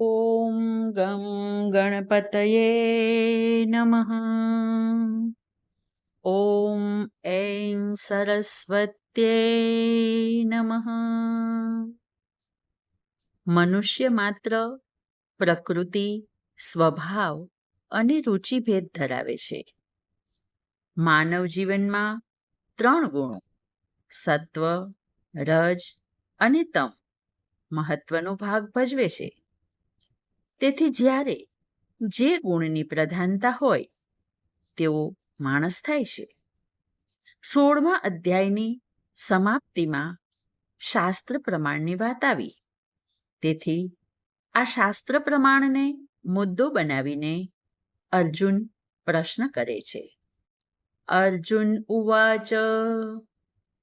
ઓમ ગમ ગણપતયે નમઃ ઓમ એમ સરસ્વત્યે નમઃ મનુષ્ય માત્ર પ્રકૃતિ સ્વભાવ અને રુચિભેદ ધરાવે છે. માનવ જીવનમાં ત્રણ ગુણો, સત્વ, રજ અને તમ મહત્વનો ભાગ ભજવે છે. તેથી જ્યારે જે ગુણની પ્રધાનતા હોય તેવો માણસ થાય છે. સોળમા અધ્યાયની સમાપ્તિમાં શાસ્ત્ર પ્રમાણની વાત આવી. તેથી આ શાસ્ત્ર પ્રમાણને મુદ્દો બનાવીને અર્જુન પ્રશ્ન કરે છે. અર્જુન ઉવાચ,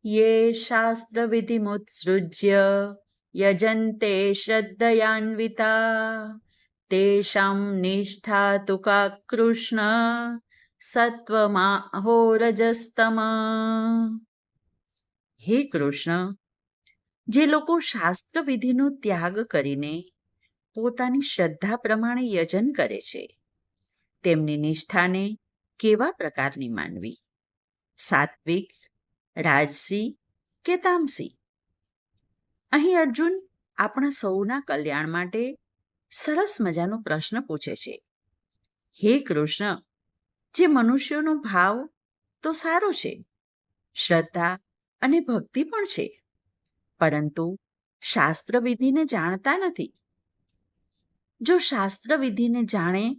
યે શાસ્ત્ર વિધિમુત્સૃજ્ય યજન્તે શ્રદ્ધયાન્વિતા તેષાં નિષ્ઠા તુ કા કૃષ્ણ સત્વમાં અહોરજસ્તમ હે કૃષ્ણ જે લોકો શાસ્ત્ર વિધિનો ત્યાગ કરીને પોતાની શ્રદ્ધા પ્રમાણે યજન કરે છે, તેમની નિષ્ઠાને કેવા પ્રકારની માનવી? સાત્વિક, રાજસી કે તામસી? અહીં અર્જુન આપણા સૌના કલ્યાણ માટે સરસ મજાનો પ્રશ્ન પૂછે છે. હે કૃષ્ણ, જે મનુષ્યોનો ભાવ તો સારો છે, શ્રદ્ધા અને ભક્તિ પણ છે, પરંતુ શાસ્ત્ર વિધિને જાણતા નથી. જો શાસ્ત્ર વિધિને જાણે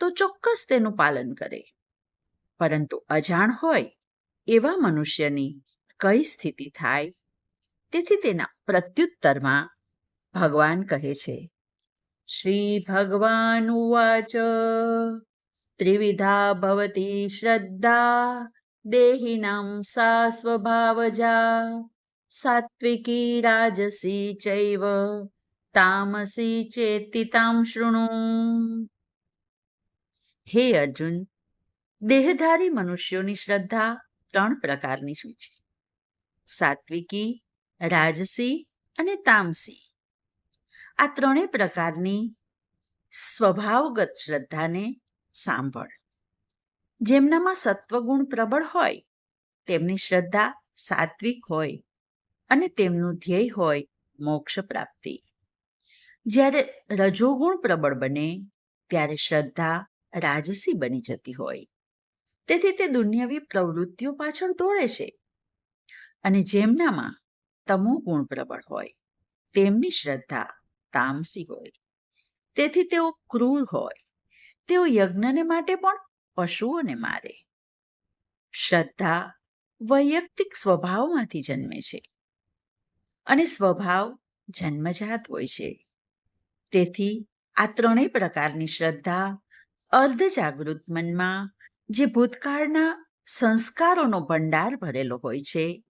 તો ચોક્કસ તેનું પાલન કરે. પરંતુ અજાણ હોય એવા મનુષ્યની કઈ સ્થિતિ થાય? તેથી તેના પ્રત્યુત્તરમાં ભગવાન કહે છે શ્રી ભગવાન ઉવાચ ત્રિવિધા ભવતી શ્રદ્ધા દેહિનામ સા સ્વભાવજા સાત્વિકી રાજસી ચૈવ તામસી ચેતિ તામ શૃણુ હે અર્જુન દેહધારી મનુષ્યોની શ્રદ્ધા ત્રણ પ્રકારની છે. સાત્વિકી, રાજસી અને તામસી. આ ત્રણેય પ્રકારની સ્વભાવગત શ્રદ્ધાને સાંભળ. જેમનામાં સત્વગુણ પ્રબળ હોય, તેમની શ્રદ્ધા સાત્વિક હોય અને તેમનું ધ્યેય હોય મોક્ષ પ્રાપ્તિ. જ્યારે રજોગુણ પ્રબળ બને, ત્યારે શ્રદ્ધા રાજસી બની જતી હોય. તેથી તે દુનિયાવી પ્રવૃત્તિઓ પાછળ દોડે છે. અને જેમનામાં તમો ગુણ પ્રબળ હોય, તેમની શ્રદ્ધા તામસી હોય તેથી તેઓ ક્રૂર હોય. તેઓ યજ્ઞને માટે પણ પશુઓને મારે. શ્રદ્ધા વૈયક્તિક સ્વભાવમાંથી જન્મે છે. અને સ્વભાવ જન્મજાત હોય છે. તેથી આ ત્રણેય પ્રકારની શ્રદ્ધા અર્ધ જાગૃત મનમાં જે ભૂતકાળના સંસ્કારોનો ભંડાર ભરેલો હોય છે,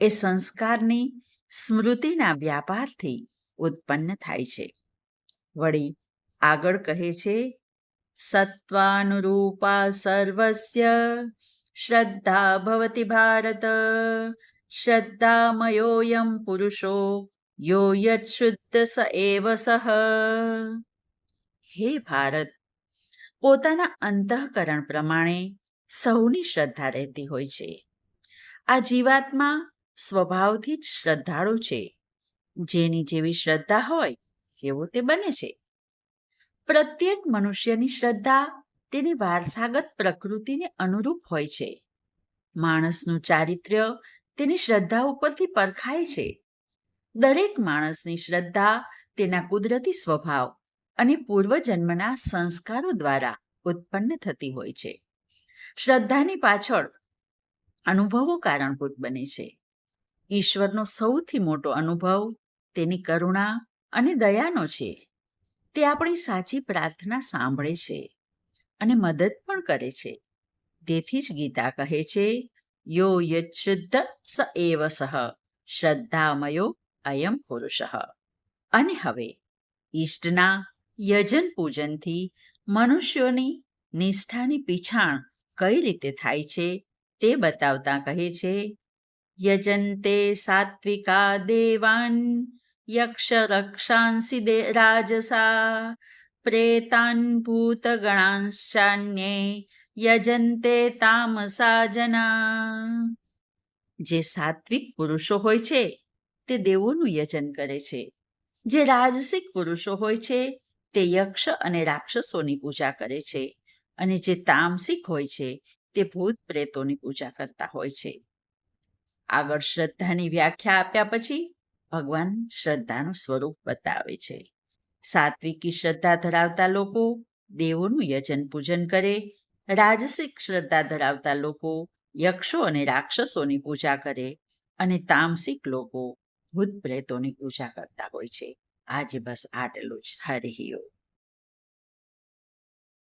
એ સંસ્કારની સ્મૃતિના વ્યાપારથી ઉત્પન્ન થાય છે. વળી આગળ કહે છે, સત્વાનુરૂપા સર્વસ્ય, શ્રદ્ધા ભવતી ભારત, શ્રદ્ધામયોયમ પુરુષો, યો યત શુદ્ધ સ એવ સહ. હે ભારત, પોતાના અંતઃકરણ પ્રમાણે સૌની શ્રદ્ધા રહેતી હોય છે. આ જીવાત્મા સ્વભાવથી જ શ્રદ્ધાળુ છે. જેની જેવી શ્રદ્ધા હોય, તેવો તે બને છે. પ્રત્યેક મનુષ્યની શ્રદ્ધા તેની વારસાગત પ્રકૃતિને અનુરૂપ હોય છે. માણસનું ચારિત્ર્ય તેની શ્રદ્ધા ઉપરથી પરખાય છે. દરેક માણસની શ્રદ્ધા તેના કુદરતી સ્વભાવ અને પૂર્વજન્મના સંસ્કારો દ્વારા ઉત્પન્ન થતી હોય છે. શ્રદ્ધાની પાછળ અનુભવો કારણભૂત બને છે. ઈશ્વરનો સૌથી મોટો અનુભવ તેની કરુણા અને દયાનો છે. તે આપણી સાચી પ્રાર્થના સાંભળે છે અને મદદ પણ કરે છે. તેથી જ ગીતા કહે છે, યો યચ્શુદ્ધ સ એવ સહ, શ્રદ્ધામયો અયમ પુરુષ. અને હવે, ઈષ્ટના યજન પૂજનથી મનુષ્યોની નિષ્ઠાની પીછાણ કઈ રીતે થાય છે તે બતાવતા કહે છે, યજંતે સાત્વિકા દેવાન યક્ષ રક્ષાંસી દે રાજસા પ્રેતાન ભૂત ગણાંશ્ચાન્યે યજંતે તામસા જના જે સાત્વિક પુરુષો હોય છે તે દેવોનું યજન કરે છે। જે રાજસિક પુરુષો હોય છે તે યક્ષ અને રાક્ષસોની પૂજા કરે છે। અને જે તામસિક હોય છે તે ભૂત પ્રેતોની પૂજા કરતા હોય છે આગળ શ્રદ્ધાની વ્યાખ્યા આપ્યા પછી ભગવાન શ્રદ્ધાનું સ્વરૂપ બતાવે છે. સાત્વિકી શ્રદ્ધા ધરાવતા લોકો દેવોનું યજન પૂજન કરે, રાજસિક શ્રદ્ધા ધરાવતા લોકો યક્ષો અને રાક્ષસોની પૂજા કરે અને તામસિક લોકો ભૂત પ્રેતોની પૂજા કરતા હોય છે. આજે બસ આટલું જ. હરિ ઓમ.